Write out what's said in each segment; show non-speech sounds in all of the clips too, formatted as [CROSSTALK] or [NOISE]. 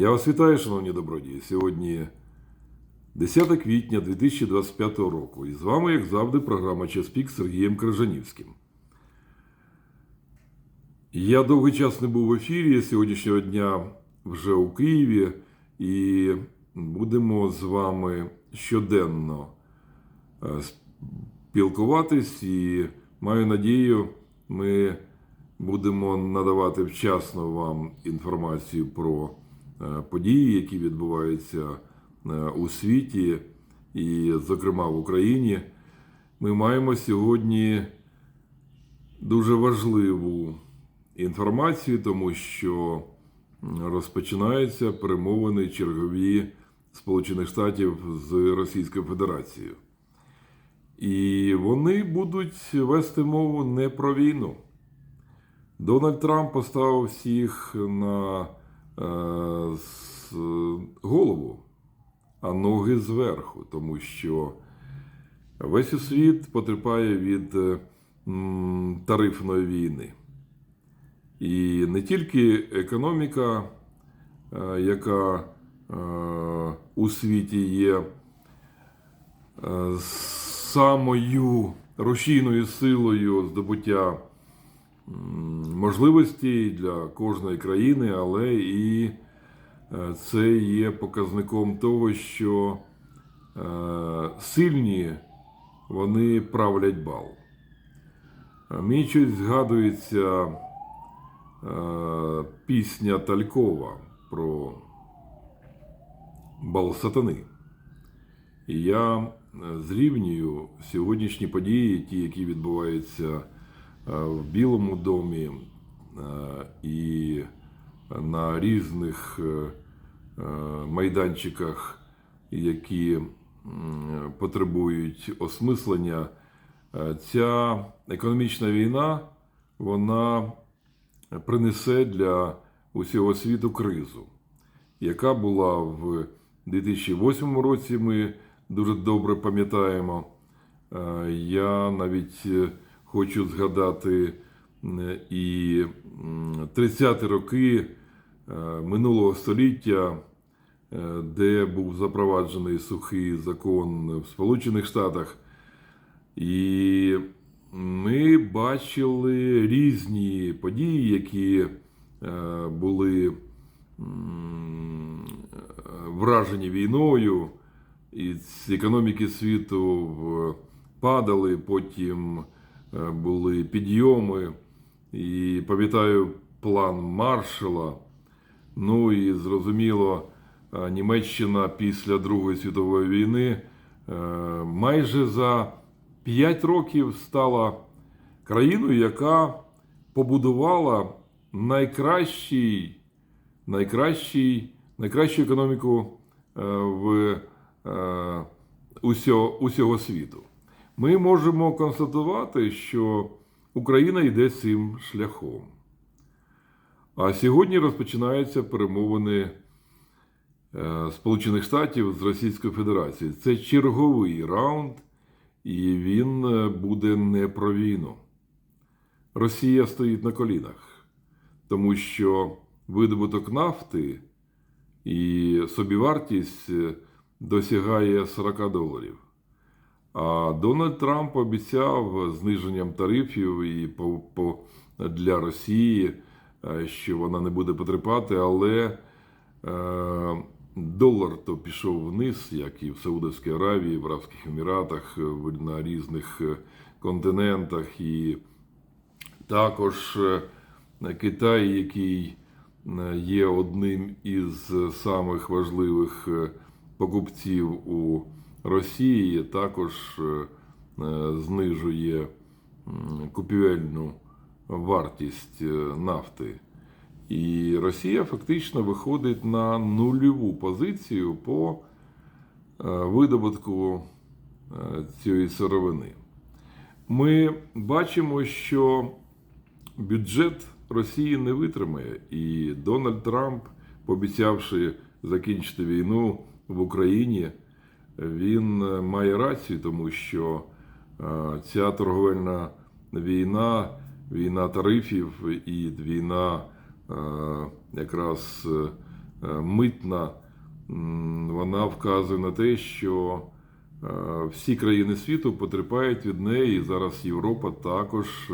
Я вас вітаю, шановні добродії. Сьогодні 10 квітня 2025 року. І з вами, як завжди, програма Час Пік з Сергієм Крижанівським. Я довгий час не був в ефірі. Сьогоднішнього дня вже у Києві, і будемо з вами щоденно е, спілкуватись. І маю надію, ми будемо надавати вчасно вам інформацію про події, які відбуваються е, у світі, і, зокрема, в Україні. Ми маємо сьогодні дуже важливу інформацію, тому що розпочинаються перемовини чергові Сполучених Штатів з Російською Федерацією. І вони будуть вести мову не про війну. Дональд Трамп поставив всіх на е, голову, а ноги зверху, тому що весь світ потерпає від е, тарифної війни. І не тільки економіка, е, яка е, у світі є е, самою рушійною силою здобуття м, можливостей для кожної країни, але і е, це є показником того, що е, сильні вони правлять бал. Мені щось згадується е, пісня Талькова про бал сатани. І я зрівнюю сьогоднішні події, ті, які відбуваються в Білому домі е, і на різних е, е, майданчиках, які потребують осмислення. Е, Ця економічна війна вона принесе для усього світу кризу, яка була в 2008 році. Ми дуже добре пам'ятаємо. Е, Я навіть е, хочу згадати і 30-ті роки е, минулого століття, е, де був запроваджений сухий закон в Сполучених Штатах. І ми бачили різні події, які е, були вражені війною, і з економіки світу падали, потім були підйоми. І пам'ятаю план Маршала. Ну і зрозуміло, е, Німеччина після Другої світової війни е, майже за 5 років стала країною, яка побудувала найкращий, найкращий, найкращу економіку е, в е, усього, усього світу. Ми можемо констатувати, що Україна йде цим шляхом. А сьогодні розпочинаються перемовини е, Сполучених Штатів з Російською Федерацією. Це черговий раунд, і він е, буде не про війну. Росія стоїть на колінах, тому що видобуток нафти і собівартість е, досягає 40 доларів. А Дональд Трамп обіцяв зниженням тарифів і по, по, для Росії, е, що вона не буде потерпати, але е, долар то пішов вниз, як і в Саудовській Аравії, в Арабських Еміратах, е, на різних е, континентах. І також Китай, який є одним із самих важливих покупців у Росії, також е, е, знижує купівельну вартість е, нафти. І Росія фактично виходить на нульову позицію по видобутку цієї сировини. Ми бачимо, що бюджет Росії не витримає, і Дональд Трамп, пообіцявши закінчити війну в Україні, він е, має рацію, тому що е, ця торговельна війна, війна тарифів і війна е, якраз митна, вона вказує на те, що всі країни світу потерпають від неї. І зараз Європа також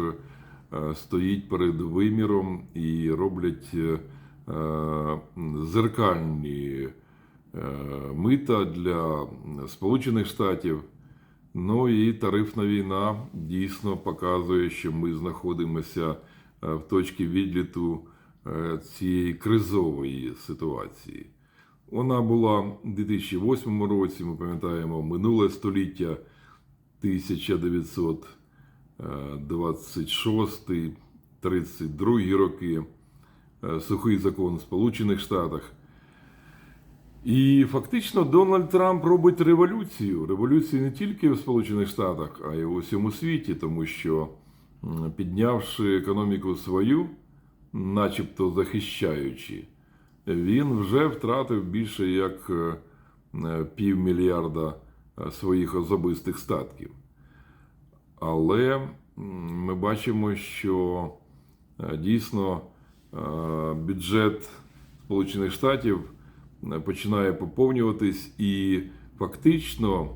стоїть перед виміром і роблять зеркальні мита для Сполучених Штатів. Ну і тарифна війна дійсно показує, що ми знаходимося е, в точці відліту е, цієї кризової ситуації. Вона була в 2008 році, ми пам'ятаємо, минуле століття 1926 32 роки, е, сухий закон в Сполучених Штатах. І фактично Дональд Трамп робить революцію. Революцію не тільки в Сполучених Штатах, а й у всьому світі, тому що піднявши економіку свою, начебто захищаючи, він вже втратив більше як е, е, півмільярда е, своїх особистих статків. Але ми бачимо, що дійсно бюджет Сполучених Штатів починає поповнюватись, і фактично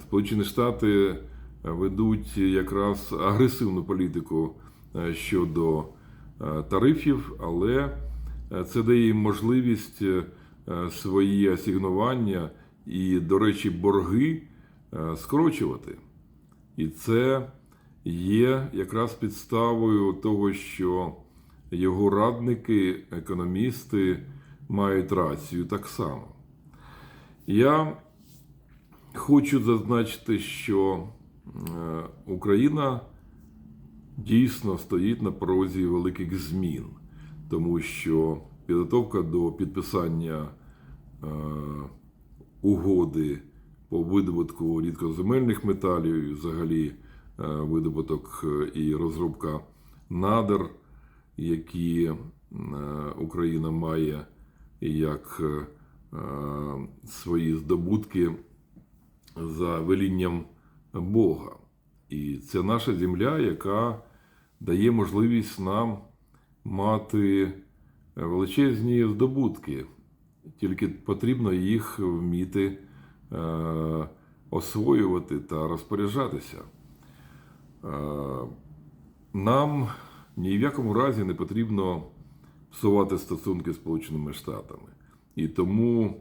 Сполучені Штати ведуть якраз агресивну політику е, щодо е, тарифів, але е, це дає їм можливість свої асігнування і, до речі, борги скорочувати. І це є якраз підставою того, що його радники, економісти мають рацію так само. Я хочу зазначити, що е, Україна дійсно стоїть на порозі великих змін, тому що підготовка до підписання е, угоди по видобутку рідкоземельних металів, і взагалі е, видобуток і розробка надр, які Україна має як е, е, свої здобутки за велінням Бога. І це наша земля, яка дає можливість нам мати величезні здобутки. Тільки потрібно їх вміти е, освоювати та розпоряджатися. Нам ні в якому разі не потрібно псувати стосунки з Сполученими Штатами. І тому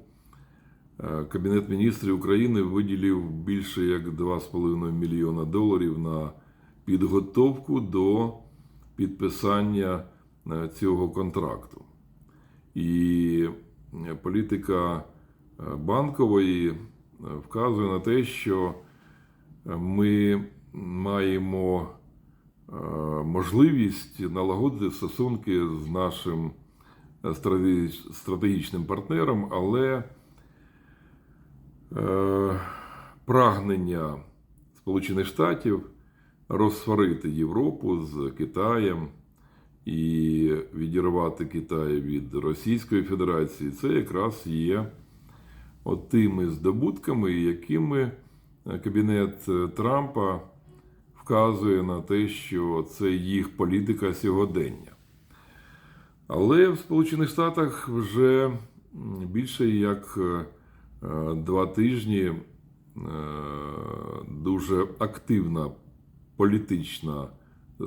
е, Кабінет міністрів України виділив більше як 2,5 мільйона доларів на підготовку до підписання е, цього контракту. І е, політика банкової вказує на те, що ми маємо можливість налагодити стосунки з нашим е, стратегічним партнером, але е, прагнення Сполучених Штатів розсварити Європу з Китаєм і відірвати Китай від Російської Федерації, це якраз є тими здобутками, якими е, кабінет е, Трампа вказує на те, що це їх політика сьогодення. Але в Сполучених Штатах вже більше як е, два тижні е, дуже активна політична е,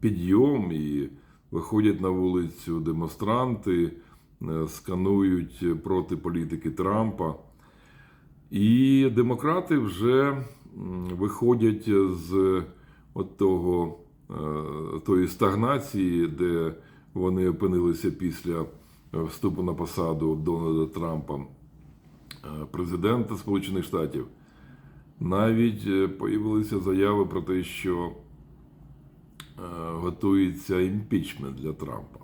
підйом і виходять на вулицю демонстранти, сканують проти політики Трампа. І демократи вже виходять з от того, е, тої стагнації, де вони опинилися після вступу на посаду Дональда Трампа, е, президента Сполучених Штатів. Навіть е, появилися заяви про те, що готується імпічмент для Трампа.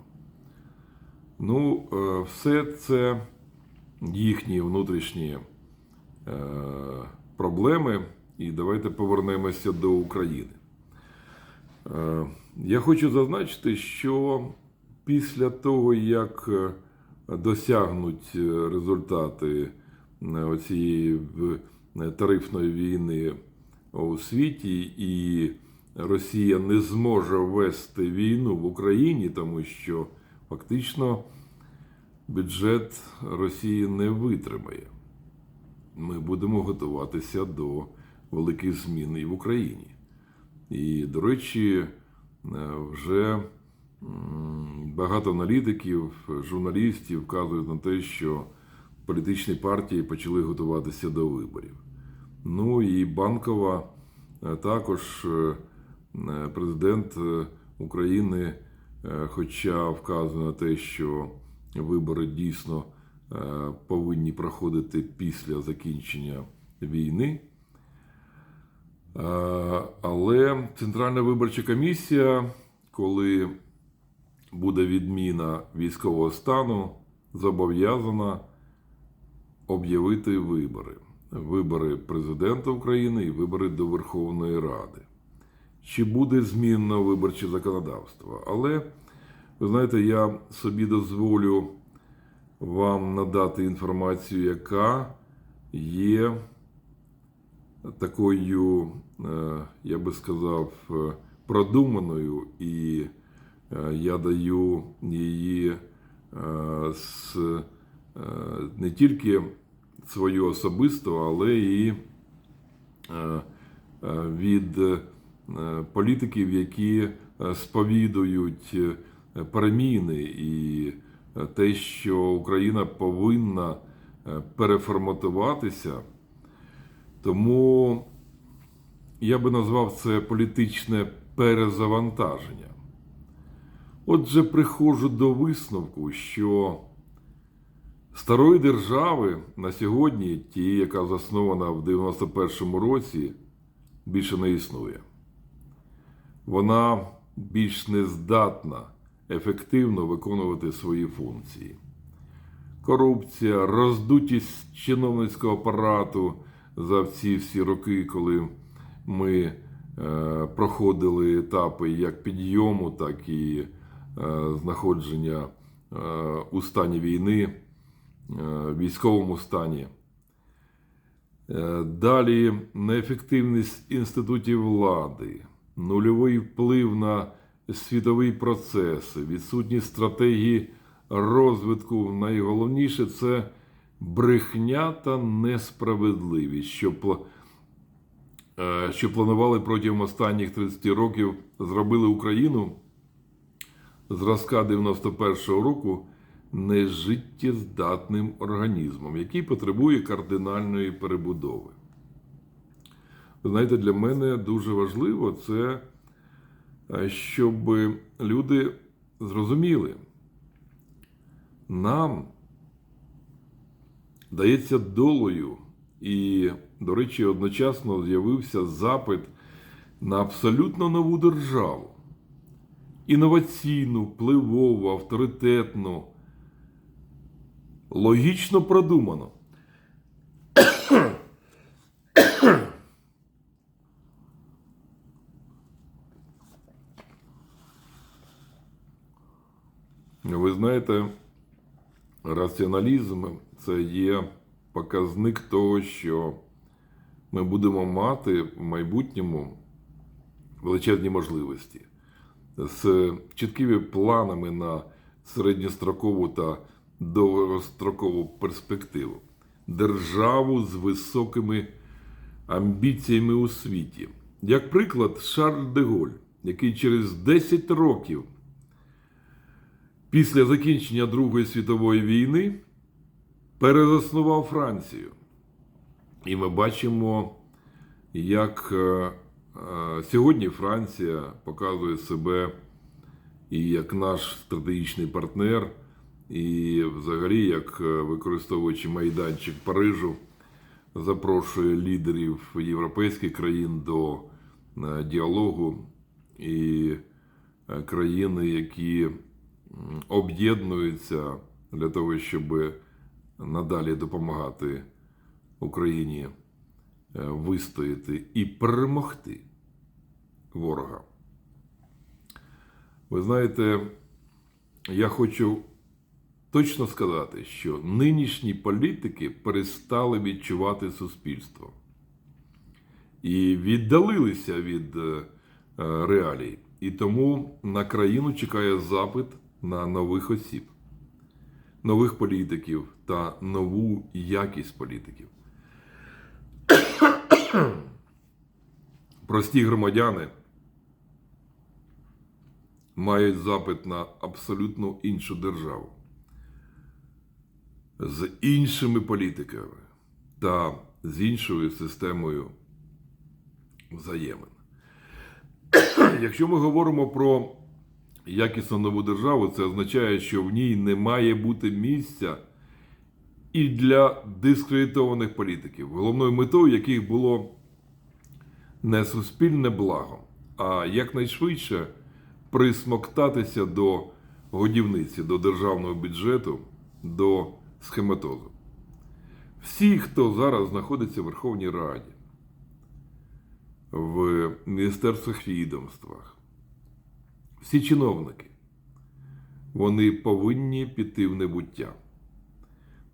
Ну, все це їхні внутрішні проблеми. І давайте повернемося до України. Е, Я хочу зазначити, що після того, як е, досягнуть е, результати цієї тарифної війни у світі, і Росія не зможе вести війну в Україні, тому що фактично бюджет Росії не витримає. Ми будемо готуватися до великих змін і в Україні. І, до речі, е, вже багато аналітиків, журналістів вказують на те, що політичні партії почали готуватися до виборів. Ну і банкова е, також е, президент України, хоча вказує на те, що вибори дійсно повинні проходити після закінчення війни. Е, Але Центральна виборча комісія, коли буде відміна військового стану, зобов'язана об'явити вибори. Вибори президента України і вибори до Верховної Ради. Чи буде змінено виборче законодавство? Але, ви знаєте, я собі дозволю вам надати інформацію, яка є такою, е, я би сказав, е, продуманою, і е, я даю її з не тільки свою особисту, але і від політиків, які сповідують переміни і те, що Україна повинна переформатуватися. Тому я би назвав це політичне перезавантаження. Отже, приходжу до висновку, що старої держави на сьогодні, тієї, яка заснована в 91-му році, більше не існує. Вона більш не здатна ефективно виконувати свої функції. Корупція, роздутість чиновницького апарату за ці всі роки, коли ми е, проходили етапи як підйому, так і е, знаходження е, у стані війни, військовому стані. Далі неефективність інститутів влади, нульовий вплив на світовий процес, відсутність стратегії розвитку. Найголовніше це брехня та несправедливість, що, е, що планували протягом останніх 30 років, зробили Україну зразка 91-го року нежиттєздатним організмом, який потребує кардинальної перебудови. Ви знаєте, для мене дуже важливо це, е, щоб люди зрозуміли, нам дається долею, і, до речі, одночасно з'явився запит на абсолютно нову державу. Інноваційну, впливову, авторитетну, логічно продуману. Ви знаєте, раціоналізм це є показник того, що ми будемо мати в майбутньому величезні можливості з чіткими планами на середньострокову та довгострокову перспективу, державу з високими амбіціями у світі. Як приклад, Шарль де Голь, який через 10 років після закінчення Другої світової війни перезаснував Францію. І ми бачимо, як е, е, сьогодні Франція показує себе і як наш стратегічний партнер, і взагалі, як е, використовуючи майданчик Парижу, запрошує лідерів європейських країн до діалогу і країни, які об'єднуються для того, щоб надалі допомагати Україні е, вистояти і перемогти ворога. Ви знаєте, я хочу точно сказати, що нинішні політики перестали відчувати суспільство і віддалилися від е, реалій. І тому на країну чекає запит на нових осіб. нових політиків та нову якість політиків. [COUGHS] Прості громадяни мають запит на абсолютно іншу державу з іншими політиками та з іншою системою взаємин. [COUGHS] Якщо ми говоримо про якісно нову державу, це означає, що в ній не має бути місця і для дискредитованих політиків, головною метою яких було не суспільне благо, а якнайшвидше присмоктатися до годівниці, до державного бюджету, до схематозу. Всі, хто зараз знаходиться в Верховній Раді, в міністерствах відомствах, всі чиновники, вони повинні піти в небуття,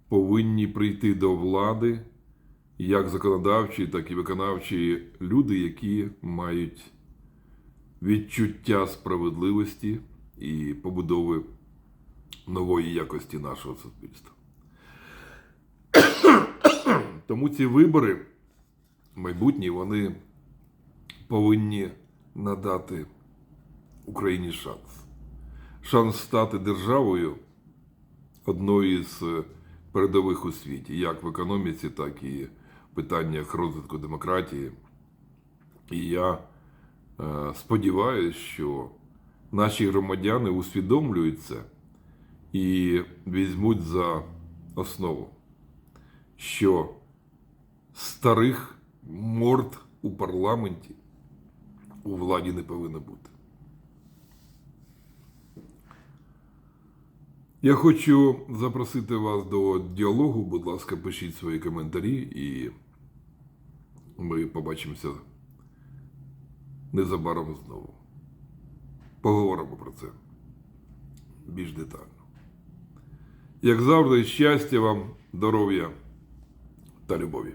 повинні прийти до влади як законодавчі, так і виконавчі люди, які мають відчуття справедливості і побудови нової якості нашого суспільства. [COUGHS] Тому ці вибори майбутні вони повинні надати Україні шанс. Шанс стати державою одною з передових у світі, як в економіці, так і в питаннях розвитку демократії. І я е, сподіваюся, що наші громадяни усвідомлюють це і візьмуть за основу, що старих морд у парламенті у владі не повинно бути. Я хочу запросити вас до діалогу. Будь ласка, пишіть свої коментарі, і ми побачимося незабаром знову. Поговоримо про це більш детально. Як завжди, щастя вам, здоров'я та любові.